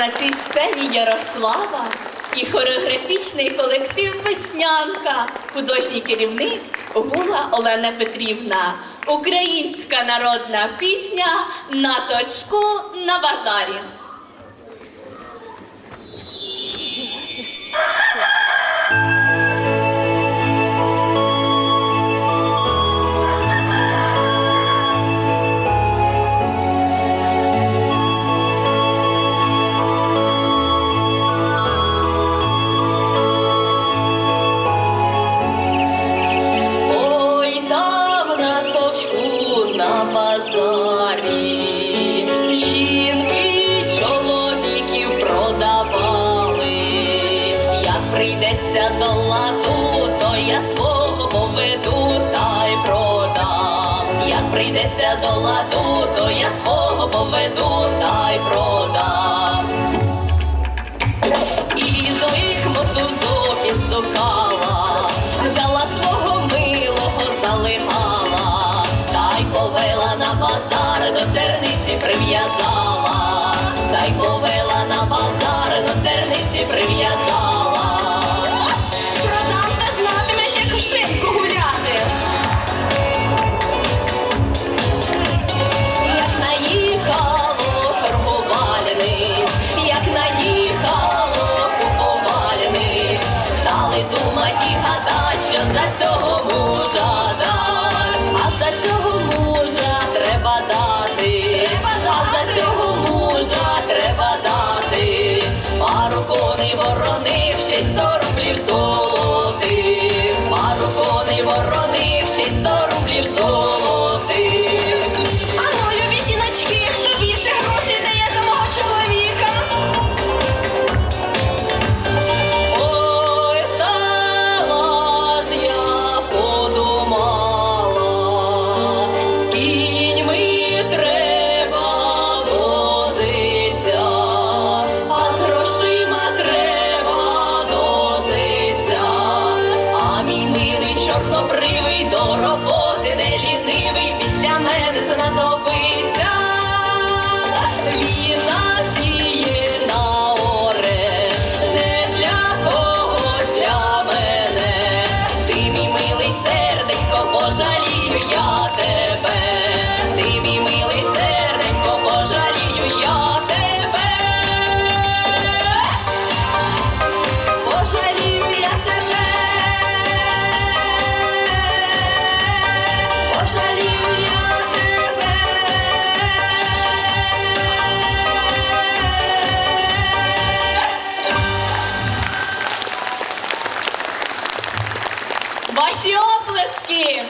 На цій сцені Ярослава і хореографічний колектив Веснянка, художній керівник Гула Олена Петрівна. Українська народна пісня на точку на базарі. Базарі жінки чоловіків продавали. Як прийдеться до ладу, то я свого поведу та й продам. Як прийдеться до ладу, то я свого поведу та й продам. Повела на базар, до терниці прив'язала, та й повела на базар, до терниці прив'язала. Продам та знатимеш, як в шинку гуляти. Як наїхало торговальник, як наїхало куповальник, стали думать і гадать, що за цього borro чорнобривий до роботи не лінивий, він для мене знадобиться. Ваші!